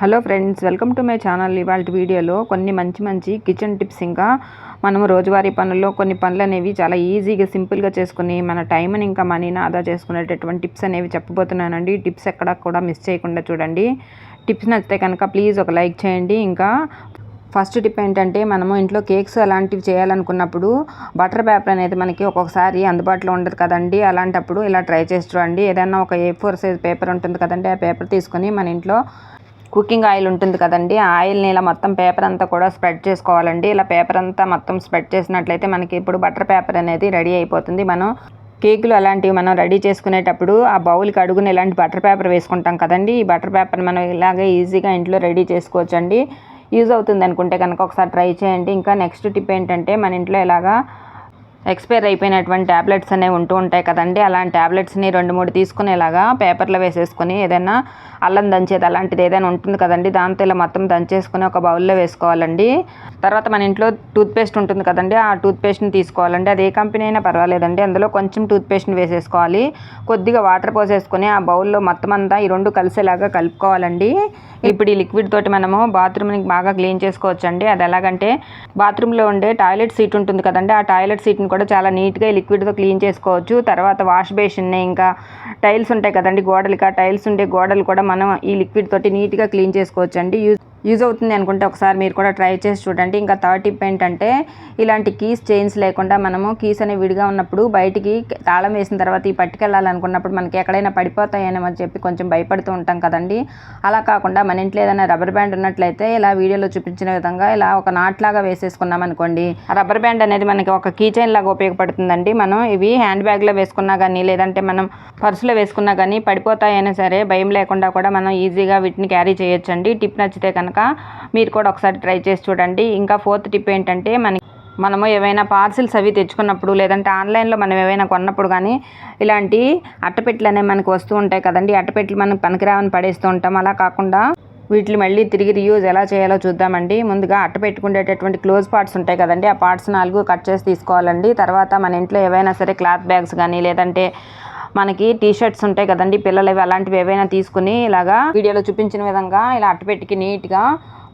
Hello friends welcome to my channel. ఇవాళ వీడియోలో కొన్ని మంచి మంచి కిచెన్ టిప్స్ ఇంకా మనము రోజువారీ పనుల్లో కొన్ని పనులు అనేవి చాలా ఈజీగా సింపుల్గా చేసుకుని మన టైంని ఇంకా మనీని ఆదా చేసుకునేటటువంటి టిప్స్ అనేవి చెప్పబోతున్నానండి. టిప్స్ ఎక్కడ కూడా మిస్ చేయకుండా చూడండి. టిప్స్ నచ్చితే కనుక ప్లీజ్ ఒక లైక్ చేయండి. ఇంకా ఫస్ట్ టిప్ ఏంటంటే మనము ఇంట్లో కేక్స్ అలాంటివి చేయాలనుకున్నప్పుడు బటర్ పేపర్ అనేది మనకి ఒక్కొక్కసారి అందుబాటులో ఉండదు కదండి. అలాంటప్పుడు ఇలా ట్రై చేసి చూడండి. ఏదైనా ఒక ఏ ఫోర్ సైజ్ పేపర్ ఉంటుంది కదండి. ఆ పేపర్ తీసుకొని మన ఇంట్లో కుకింగ్ ఆయిల్ ఉంటుంది కదండి. ఆ ఆయిల్ని ఇలా మొత్తం పేపర్ అంతా కూడా స్ప్రెడ్ చేసుకోవాలండి. ఇలా పేపర్ అంతా మొత్తం స్ప్రెడ్ చేసినట్లయితే మనకి ఇప్పుడు బటర్ పేపర్ అనేది రెడీ అయిపోతుంది. మనం కేకులు అలాంటివి మనం రెడీ చేసుకునేటప్పుడు ఆ బౌల్కి అడుగున ఇలాంటి బటర్ పేపర్ వేసుకుంటాం కదండి. ఈ బటర్ పేపర్ మనం ఇలాగే ఈజీగా ఇంట్లో రెడీ చేసుకోవచ్చండి. యూజ్ అవుతుంది అనుకుంటే కనుక ఒకసారి ట్రై చేయండి. ఇంకా నెక్స్ట్ టిప్ ఏంటంటే మన ఇంట్లో ఇలాగా ఎక్స్పైర్ అయిపోయినటువంటి ట్యాబ్లెట్స్ అనేవి ఉంటూ ఉంటాయి కదండి. అలాంటి ట్యాబ్లెట్స్ని రెండు మూడు తీసుకునేలాగా పేపర్లో వేసేసుకొని ఏదైనా అల్లం దంచేది అలాంటిది ఏదైనా ఉంటుంది కదండి. దాంతో ఇలా మొత్తం దంచేసుకుని ఒక బౌల్లో వేసుకోవాలండి. తర్వాత మన ఇంట్లో టూత్పేస్ట్ ఉంటుంది కదండి. ఆ టూత్పేస్ట్ని తీసుకోవాలండి. అది ఏ కంపెనీ అయినా పర్వాలేదండి. అందులో కొంచెం టూత్పేస్ట్ని వేసేసుకోవాలి. కొద్దిగా వాటర్ పోసేసుకొని ఆ బౌల్లో మొత్తం అంతా ఈ రెండు కలిసేలాగా కలుపుకోవాలండి. ఇప్పుడు ఈ లిక్విడ్ తోటి మనము బాత్రూమ్ని బాగా క్లీన్ చేసుకోవచ్చండి. అది ఎలాగంటే బాత్రూంలో ఉండే టాయిలెట్ సీట్ ఉంటుంది కదండి. ఆ టాయిలెట్ సీట్ని కూడా చాలా నీట్గా లిక్విడ్తో క్లీన్ చేసుకోవచ్చు. తర్వాత వాష్ బేసిన్ ఇంకా టైల్స్ ఉంటాయి కదండి గోడలకి ఆ టైల్స్ ఉండే గోడలు కూడా మనం ఈ లిక్విడ్ తోటి నీట్గా క్లీన్ చేసుకోవచ్చు అండి యూజ్ యూజ్ అవుతుంది అనుకుంటే ఒకసారి మీరు కూడా ట్రై చేసి చూడండి. ఇంకా థర్డ్ టిప్ ఏంటంటే ఇలాంటి కీస్ చైన్స్ లేకుండా మనము కీస్ అనేవి విడిగా ఉన్నప్పుడు బయటికి తాళం వేసిన తర్వాత ఈ పట్టుకెళ్ళాలనుకున్నప్పుడు మనకి ఎక్కడైనా పడిపోతాయని అని చెప్పి కొంచెం భయపడుతూ ఉంటాం కదండి. అలా కాకుండా మన ఇంట్లో ఏదైనా రబ్బర్ బ్యాండ్ ఉన్నట్లయితే ఇలా వీడియోలో చూపించిన విధంగా ఇలా ఒక నాట్ లాగా వేసేసుకున్నాం అనుకోండి. ఆ రబ్బర్ బ్యాండ్ అనేది మనకి ఒక కీ చైన్ లాగా ఉపయోగపడుతుందండి. మనం ఇవి హ్యాండ్ బ్యాగ్లో వేసుకున్నా కానీ లేదంటే మనం పర్సులో వేసుకున్నా కానీ పడిపోతాయైనా సరే భయం లేకుండా కూడా మనం ఈజీగా వీటిని క్యారీ చేయొచ్చండి. టిప్ నచ్చితే కనుక మీరు కూడా ఒకసారి ట్రై చేసి చూడండి. ఇంకా ఫోర్త్ టిప్ ఏంటంటే మనకి మనము ఏవైనా పార్సిల్స్ అవి తెచ్చుకున్నప్పుడు లేదంటే ఆన్లైన్లో మనం ఏవైనా కొన్నప్పుడు కానీ ఇలాంటి అట్టపెట్టెలు అనేవి మనకు వస్తూ ఉంటాయి కదండి. అట్టపెట్టెలు మనం పనికిరావని పడేస్తూ ఉంటాం. అలా కాకుండా వీటిని మళ్ళీ తిరిగి రియూజ్ ఎలా చేయాలో చూద్దామండి. ముందుగా అట్ట పెట్టుకునేటటువంటి క్లోజ్ పార్ట్స్ ఉంటాయి కదండి. ఆ పార్ట్స్ నాలుగు కట్ చేసి తీసుకోవాలండి. తర్వాత మన ఇంట్లో ఏవైనా సరే క్లాత్ బ్యాగ్స్ కానీ లేదంటే మనకి టీ షర్ట్స్ ఉంటాయి కదండి. పిల్లలు అలాంటివి ఏవైనా తీసుకుని ఇలాగా వీడియోలో చూపించిన విధంగా ఇలా అట్టపెట్టికి నీట్గా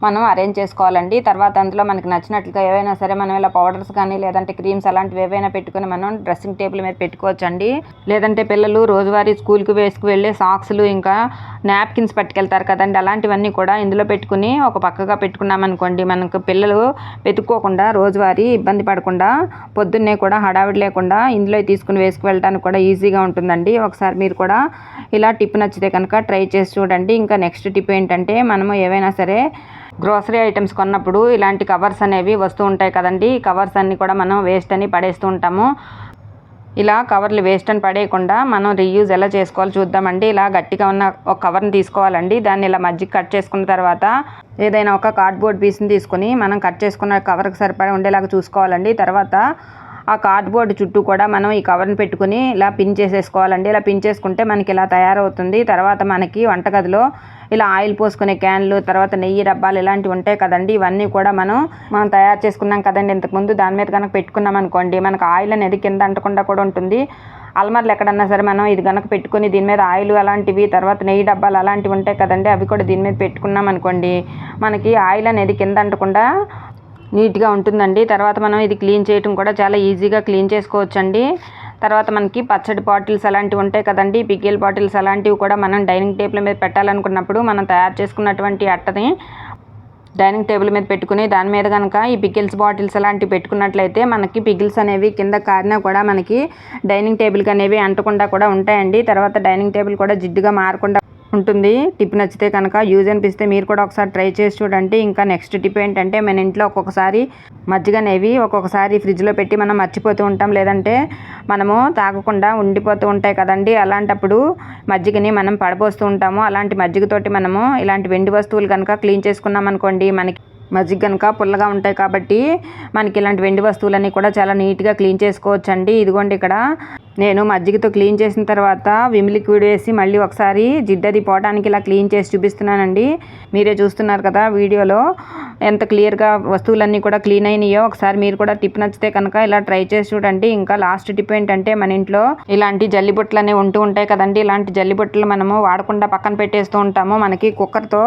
మనం అరేంజ్ చేసుకోవాలండి. తర్వాత అందులో మనకి నచ్చినట్లుగా ఏవైనా సరే మనం ఇలా పౌడర్స్ కానీ లేదంటే క్రీమ్స్ అలాంటివి ఏవైనా పెట్టుకుని మనం డ్రెస్సింగ్ టేబుల్ మీద పెట్టుకోవచ్చండి. లేదంటే పిల్లలు రోజువారీ స్కూల్కి వేసుకు వెళ్ళే సాక్స్లు ఇంకా నాప్కిన్స్ పట్టుకెళ్తారు కదండి. అలాంటివన్నీ కూడా ఇందులో పెట్టుకుని ఒక పక్కగా పెట్టుకున్నామనుకోండి మనకు పిల్లలు వెతుక్కోకుండా రోజువారీ ఇబ్బంది పడకుండా పొద్దున్నే కూడా హడావిడి లేకుండా ఇందులో తీసుకుని వేసుకు వెళ్ళడానికి కూడా ఈజీగా ఉంటుందండి. ఒకసారి మీరు కూడా ఇలా టిప్ నచ్చితే కనుక ట్రై చేసి చూడండి. ఇంకా నెక్స్ట్ టిప్ ఏంటంటే మనము ఏవైనా సరే గ్రోసరీ ఐటమ్స్ కొన్నప్పుడు ఇలాంటి కవర్స్ అనేవి వస్తూ ఉంటాయి కదండి. ఈ కవర్స్ అన్నీ కూడా మనం వేస్ట్ అని పడేస్తూ ఉంటాము. ఇలా కవర్లు వేస్ట్ అని పడేయకుండా మనం రీయూజ్ ఎలా చేసుకోవాలో చూద్దామండి. ఇలా గట్టిగా ఉన్న ఒక కవర్ని తీసుకోవాలండి. దాన్ని ఇలా మజ్జిగ కట్ చేసుకున్న తర్వాత ఏదైనా ఒక కార్డ్బోర్డ్ పీస్ని తీసుకొని మనం కట్ చేసుకున్న కవర్కి సరిపడా ఉండేలాగా చూసుకోవాలండి. తర్వాత ఆ కార్డ్బోర్డ్ చుట్టూ కూడా మనం ఈ కవర్ని పెట్టుకుని ఇలా పిన్ చేసేసుకోవాలండి. ఇలా పిన్ చేసుకుంటే మనకి ఇలా తయారవుతుంది. తర్వాత మనకి వంటగదిలో ఇలా ఆయిల్ పోసుకునే క్యాన్లు తర్వాత నెయ్యి డబ్బాలు ఇలాంటివి ఉంటాయి కదండి. ఇవన్నీ కూడా మనం మనం తయారు చేసుకున్నాం కదండి. ఇంతకుముందు దాని మీద కనుక పెట్టుకున్నాం అనుకోండి మనకు ఆయిల్ అనేది కింద అంటకుండా కూడా ఉంటుంది. అల్మార్లు ఎక్కడన్నా సరే మనం ఇది కనుక పెట్టుకుని దీని మీద ఆయిల్ అలాంటివి తర్వాత నెయ్యి డబ్బాలు అలాంటివి ఉంటాయి కదండి. అవి కూడా దీని మీద పెట్టుకున్నాం అనుకోండి మనకి ఆయిల్ అనేది కింద అంటకుండా నీట్గా ఉంటుందండి. తర్వాత మనం ఇది క్లీన్ చేయటం కూడా చాలా ఈజీగా క్లీన్ చేసుకోవచ్చండి. తర్వాత మనకి పచ్చడి బాటిల్స్ అలాంటివి ఉంటాయి కదండి. పిగ్గిల్ బాటిల్స్ అలాంటివి కూడా మనం డైనింగ్ టేబుల్ మీద పెట్టాలనుకున్నప్పుడు మనం తయారు చేసుకున్నటువంటి అట్టని డైనింగ్ టేబుల్ మీద పెట్టుకుని దాని మీద కనుక ఈ పికిల్స్ బాటిల్స్ అలాంటివి పెట్టుకున్నట్లయితే మనకి పికిల్స్ అనేవి కింద కారినా కూడా మనకి డైనింగ్ టేబుల్కి అనేవి అంటకుండా కూడా ఉంటాయండి. తర్వాత డైనింగ్ టేబుల్ కూడా జిడ్డుగా మారకుండా ఉంటుంది. టిప్ నచ్చితే కనుక యూజ్ అనిపిస్తే మీరు కూడా ఒకసారి ట్రై చేసి చూడండి. ఇంకా నెక్స్ట్ టిప్ ఏంటంటే మన ఇంట్లో ఒక్కొక్కసారి మజ్జిగ అనేవి ఒక్కొక్కసారి ఫ్రిడ్జ్లో పెట్టి మనం మర్చిపోతూ ఉంటాం. లేదంటే మనము తాగకుండా ఉండిపోతూ ఉంటాయి కదండి. అలాంటప్పుడు మజ్జిగని మనం పడపోస్తూ ఉంటాము. అలాంటి మజ్జిగతోటి మనము ఇలాంటి వెండి వస్తువులు కనుక క్లీన్ చేసుకున్నాం అనుకోండి మనకి మజ్జిగ కనుక పుల్లగా ఉంటాయి కాబట్టి మనకి ఇలాంటి వెండి వస్తువులన్నీ కూడా చాలా నీట్గా క్లీన్ చేసుకోవచ్చు అండి ఇదిగోండి ఇక్కడ నేను మజ్జిగతో క్లీన్ చేసిన తర్వాత విమ్ లిక్విడ్ వేసి మళ్ళీ ఒకసారి జిడ్డది పోవడానికి ఇలా క్లీన్ చేసి చూపిస్తున్నానండి. మీరే చూస్తున్నారు కదా వీడియోలో. ఎంత క్లియర్గా వస్తువులన్నీ కూడా క్లీన్ అయినాయో ఒకసారి మీరు కూడా టిప్ నచ్చితే కనుక ఇలా ట్రై చేసి చూడండి. ఇంకా లాస్ట్ టిప్ ఏంటంటే మన ఇంట్లో ఇలాంటి జల్లిబుట్టలు అనేవి ఉంటూ ఉంటాయి కదండి. ఇలాంటి జల్లిబుట్టలు మనము వాడకుండా పక్కన పెట్టేస్తూ ఉంటాము. మనకి కుక్కర్తో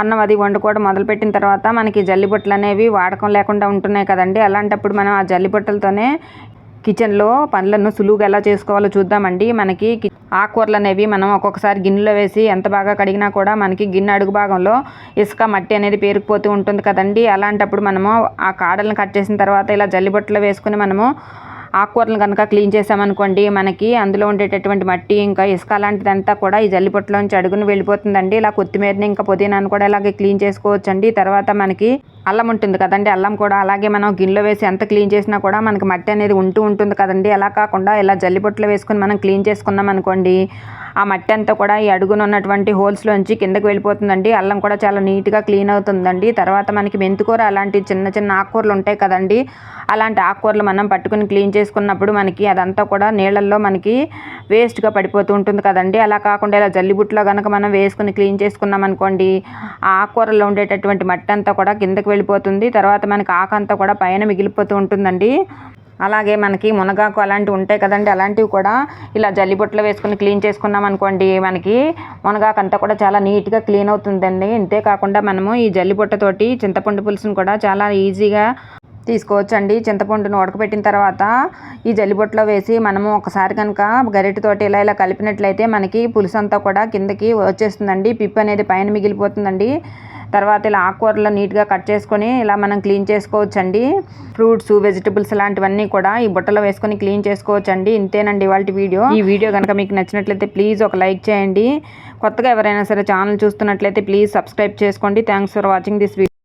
అన్నం అది వండుకోవడం మొదలుపెట్టిన తర్వాత మనకి జల్లిబొట్టలు అనేవి వాడకం లేకుండా ఉంటున్నాయి కదండి. అలాంటప్పుడు మనం ఆ జల్లిబుట్టలతోనే కిచెన్లో పనులను సులువుగా ఎలా చేసుకోవాలో చూద్దామండి. మనకి ఆకుకూరలు అనేవి మనం ఒక్కొక్కసారి గిన్నెలో వేసి ఎంత బాగా కడిగినా కూడా మనకి గిన్నె అడుగు భాగంలో ఇసుక మట్టి అనేది పేరుకుపోతూ ఉంటుంది కదండి. అలాంటప్పుడు మనము ఆ కాడలను కట్ చేసిన తర్వాత ఇలా జల్లిబొట్టలో వేసుకుని మనము ఆకుకూరలు కనుక క్లీన్ చేసామనుకోండి మనకి అందులో ఉండేటటువంటి మట్టి ఇంకా ఇసుక అలాంటిదంతా కూడా ఈ జల్లిపొట్టులోంచి అడుగును వెళ్ళిపోతుందండి. ఇలా కొత్తిమీరని ఇంకా పుదీనాను కూడా ఇలాగే క్లీన్ చేసుకోవచ్చండి. తర్వాత మనకి అల్లం ఉంటుంది కదండి అల్లం కూడా అలాగే మనం గిన్నెలో వేసి ఎంత క్లీన్ చేసినా కూడా మనకి మట్టి అనేది ఉంటూ ఉంటుంది కదండి. అలా కాకుండా ఇలా జల్లిబొట్లు వేసుకొని మనం క్లీన్ చేసుకున్నాం అనుకోండి ఆ మట్టి అంతా కూడా ఈ అడుగున ఉన్నటువంటి హోల్స్లోంచి కిందకి వెళ్ళిపోతుందండి. అల్లం కూడా చాలా నీట్గా క్లీన్ అవుతుందండి. తర్వాత మనకి మెంతికూర అలాంటి చిన్న చిన్న ఆకుకూరలు ఉంటాయి కదండి. అలాంటి ఆకుకూరలు మనం పట్టుకుని క్లీన్ చేసుకున్నప్పుడు మనకి అదంతా కూడా నీళ్ళల్లో మనకి వేస్ట్గా పడిపోతూ ఉంటుంది కదండి. అలా కాకుండా ఇలా జల్లిబుట్లో కనుక మనం వేసుకుని క్లీన్ చేసుకున్నాం అనుకోండి ఆ ఆకుకూరలో ఉండేటటువంటి మట్టి అంతా కూడా కిందకు వెళ్ళిపోతుంది. తర్వాత మనకి ఆకంతా అంతా కూడా పైన మిగిలిపోతూ ఉంటుందండి. అలాగే మనకి మునగాకు అలాంటివి ఉంటాయి కదండి అలాంటివి కూడా ఇలా జల్లిబొట్లో వేసుకుని క్లీన్ చేసుకున్నాం అనుకోండి మనకి మునగాకు అంతా కూడా చాలా నీట్గా క్లీన్ అవుతుందండి. అంతేకాకుండా మనము ఈ జల్లిబొట్టతోటి చింతపండు పులుసును కూడా చాలా ఈజీగా తీసుకోవచ్చండి. చింతపండును ఉడకబెట్టిన తర్వాత ఈ జల్లిబొట్లో వేసి మనము ఒకసారి కనుక గరిటతోటి ఇలా ఇలా కలిపినట్లయితే మనకి పులుసు అంతా కూడా కిందకి వచ్చేస్తుందండి. పిప్పు అనేది పైన మిగిలిపోతుందండి. తర్వాత ఇలా ఆకుకూరలు నీట్గా కట్ చేసుకొని ఇలా మనం క్లీన్ చేసుకోవచ్చండి. ఫ్రూట్స్ వెజిటబుల్స్ లాంటివన్నీ కూడా ఈ బుట్టలో వేసుకొని క్లీన్ చేసుకోవచ్చండి. ఇంతేనండి వాళ్ళ వీడియో. ఈ వీడియో కనుక మీకు నచ్చినట్లయితే ప్లీజ్ ఒక లైక్ చేయండి. కొత్తగా ఎవరైనా సరే ఛానల్ చూస్తున్నట్లయితే ప్లీజ్ సబ్స్క్రైబ్ చేసుకోండి. Thanks for watching this video.